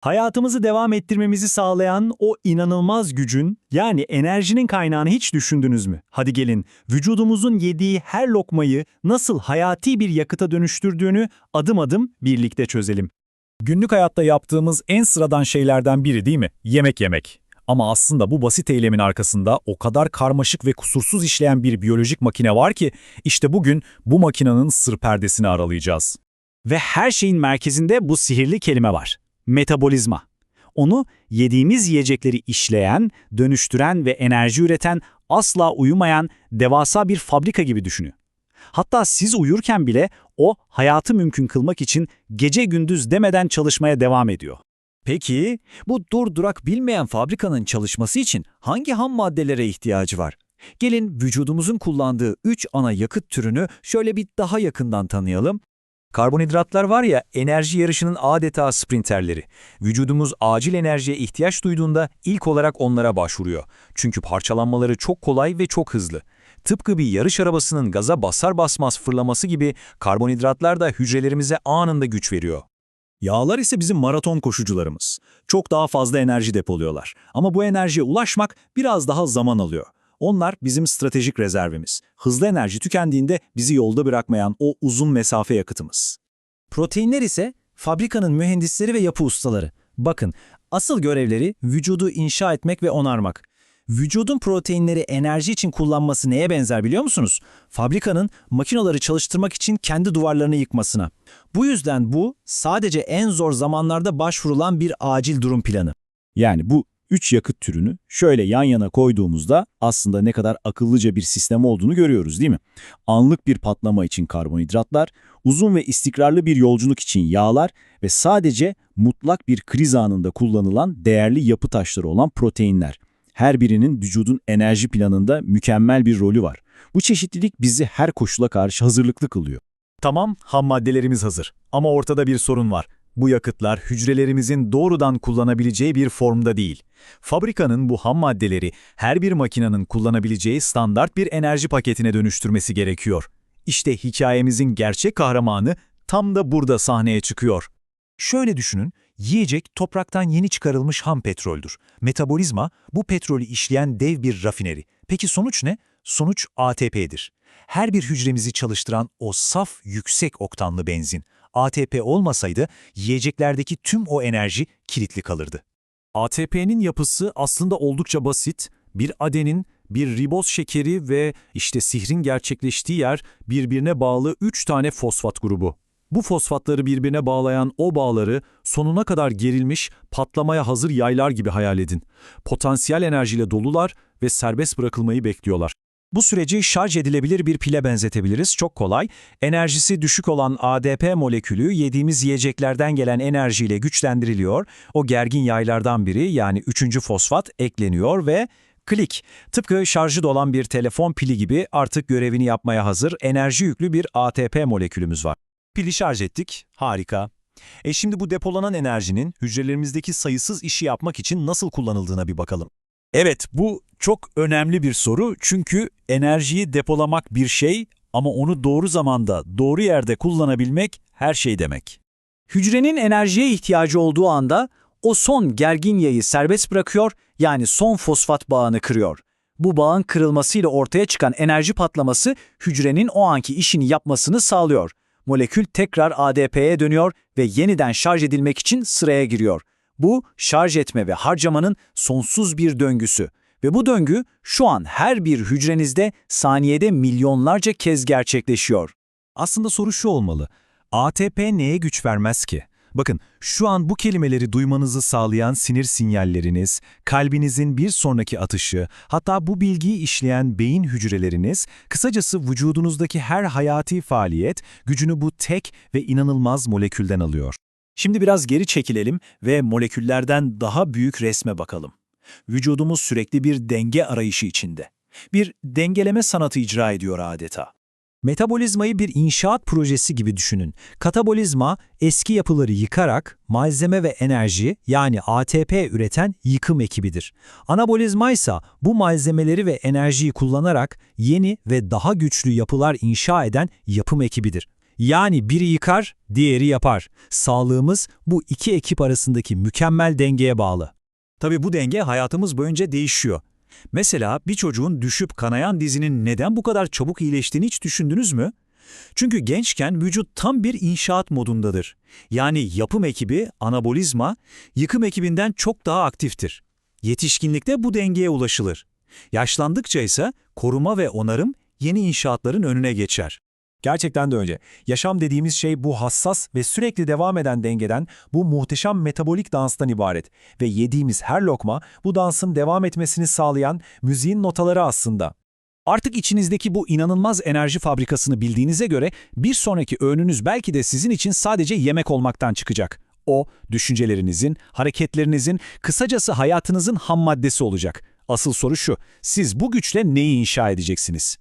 Hayatımızı devam ettirmemizi sağlayan o inanılmaz gücün, yani enerjinin kaynağını hiç düşündünüz mü? Hadi gelin, vücudumuzun yediği her lokmayı nasıl hayati bir yakıta dönüştürdüğünü adım adım birlikte çözelim. Günlük hayatta yaptığımız en sıradan şeylerden biri değil mi? Yemek yemek. Ama aslında bu basit eylemin arkasında o kadar karmaşık ve kusursuz işleyen bir biyolojik makine var ki işte bugün bu makinenin sır perdesini aralayacağız. Ve her şeyin merkezinde bu sihirli kelime var. Metabolizma. Onu yediğimiz yiyecekleri işleyen, dönüştüren ve enerji üreten, asla uyumayan devasa bir fabrika gibi düşünün. Hatta siz uyurken bile o hayatı mümkün kılmak için gece gündüz demeden çalışmaya devam ediyor. Peki, bu durdurak bilmeyen fabrikanın çalışması için hangi ham maddelere ihtiyacı var? Gelin vücudumuzun kullandığı 3 ana yakıt türünü şöyle bir daha yakından tanıyalım. Karbonhidratlar var ya, enerji yarışının adeta sprinterleri. Vücudumuz acil enerjiye ihtiyaç duyduğunda ilk olarak onlara başvuruyor. Çünkü parçalanmaları çok kolay ve çok hızlı. Tıpkı bir yarış arabasının gaza basar basmaz fırlaması gibi karbonhidratlar da hücrelerimize anında güç veriyor. Yağlar ise bizim maraton koşucularımız. Çok daha fazla enerji depoluyorlar. Ama bu enerjiye ulaşmak biraz daha zaman alıyor. Onlar bizim stratejik rezervimiz. Hızlı enerji tükendiğinde bizi yolda bırakmayan o uzun mesafe yakıtımız. Proteinler ise fabrikanın mühendisleri ve yapı ustaları. Bakın, asıl görevleri vücudu inşa etmek ve onarmak. Vücudun proteinleri enerji için kullanması neye benzer biliyor musunuz? Fabrikanın makinaları çalıştırmak için kendi duvarlarını yıkmasına. Bu yüzden bu sadece en zor zamanlarda başvurulan bir acil durum planı. Yani bu üç yakıt türünü şöyle yan yana koyduğumuzda aslında ne kadar akıllıca bir sistem olduğunu görüyoruz değil mi? Anlık bir patlama için karbonhidratlar, uzun ve istikrarlı bir yolculuk için yağlar ve sadece mutlak bir kriz anında kullanılan değerli yapı taşları olan proteinler. Her birinin vücudun enerji planında mükemmel bir rolü var. Bu çeşitlilik bizi her koşula karşı hazırlıklı kılıyor. Tamam, ham maddelerimiz hazır. Ama ortada bir sorun var. Bu yakıtlar hücrelerimizin doğrudan kullanabileceği bir formda değil. Fabrikanın bu ham maddeleri her bir makinenin kullanabileceği standart bir enerji paketine dönüştürmesi gerekiyor. İşte hikayemizin gerçek kahramanı tam da burada sahneye çıkıyor. Şöyle düşünün, yiyecek topraktan yeni çıkarılmış ham petroldür. Metabolizma bu petrolü işleyen dev bir rafineri. Peki sonuç ne? Sonuç ATP'dir. Her bir hücremizi çalıştıran o saf, yüksek oktanlı benzin. ATP olmasaydı yiyeceklerdeki tüm o enerji kilitli kalırdı. ATP'nin yapısı aslında oldukça basit. Bir adenin, bir riboz şekeri ve işte sihrin gerçekleştiği yer birbirine bağlı 3 tane fosfat grubu. Bu fosfatları birbirine bağlayan o bağları sonuna kadar gerilmiş, patlamaya hazır yaylar gibi hayal edin. Potansiyel enerjiyle dolular ve serbest bırakılmayı bekliyorlar. Bu süreci şarj edilebilir bir pile benzetebiliriz, çok kolay. Enerjisi düşük olan ADP molekülü yediğimiz yiyeceklerden gelen enerjiyle güçlendiriliyor. O gergin yaylardan biri yani üçüncü fosfat ekleniyor ve klik. Tıpkı şarjı dolan bir telefon pili gibi artık görevini yapmaya hazır enerji yüklü bir ATP molekülümüz var. Pili şarj ettik, harika. E şimdi bu depolanan enerjinin hücrelerimizdeki sayısız işi yapmak için nasıl kullanıldığına bir bakalım. Evet, bu çok önemli bir soru çünkü enerjiyi depolamak bir şey ama onu doğru zamanda, doğru yerde kullanabilmek her şey demek. Hücrenin enerjiye ihtiyacı olduğu anda o son gergin yayı serbest bırakıyor yani son fosfat bağını kırıyor. Bu bağın kırılmasıyla ortaya çıkan enerji patlaması hücrenin o anki işini yapmasını sağlıyor. Molekül tekrar ADP'ye dönüyor ve yeniden şarj edilmek için sıraya giriyor. Bu şarj etme ve harcamanın sonsuz bir döngüsü. Ve bu döngü şu an her bir hücrenizde saniyede milyonlarca kez gerçekleşiyor. Aslında soru şu olmalı. ATP neye güç vermez ki? Bakın, şu an bu kelimeleri duymanızı sağlayan sinir sinyalleriniz, kalbinizin bir sonraki atışı, hatta bu bilgiyi işleyen beyin hücreleriniz, kısacası vücudunuzdaki her hayati faaliyet gücünü bu tek ve inanılmaz molekülden alıyor. Şimdi biraz geri çekilelim ve moleküllerden daha büyük resme bakalım. Vücudumuz sürekli bir denge arayışı içinde. Bir dengeleme sanatı icra ediyor adeta. Metabolizmayı bir inşaat projesi gibi düşünün. Katabolizma, eski yapıları yıkarak malzeme ve enerji yani ATP üreten yıkım ekibidir. Anabolizma ise bu malzemeleri ve enerjiyi kullanarak yeni ve daha güçlü yapılar inşa eden yapım ekibidir. Yani biri yıkar, diğeri yapar. Sağlığımız bu iki ekip arasındaki mükemmel dengeye bağlı. Tabii bu denge hayatımız boyunca değişiyor. Mesela bir çocuğun düşüp kanayan dizinin neden bu kadar çabuk iyileştiğini hiç düşündünüz mü? Çünkü gençken vücut tam bir inşaat modundadır. Yani yapım ekibi, anabolizma, yıkım ekibinden çok daha aktiftir. Yetişkinlikte bu dengeye ulaşılır. Yaşlandıkça ise koruma ve onarım yeni inşaatların önüne geçer. Gerçekten de öyle. Yaşam dediğimiz şey bu hassas ve sürekli devam eden dengeden, bu muhteşem metabolik danstan ibaret. Ve yediğimiz her lokma bu dansın devam etmesini sağlayan müziğin notaları aslında. Artık içinizdeki bu inanılmaz enerji fabrikasını bildiğinize göre bir sonraki öğününüz belki de sizin için sadece yemek olmaktan çıkacak. O, düşüncelerinizin, hareketlerinizin, kısacası hayatınızın ham maddesi olacak. Asıl soru şu, siz bu güçle neyi inşa edeceksiniz?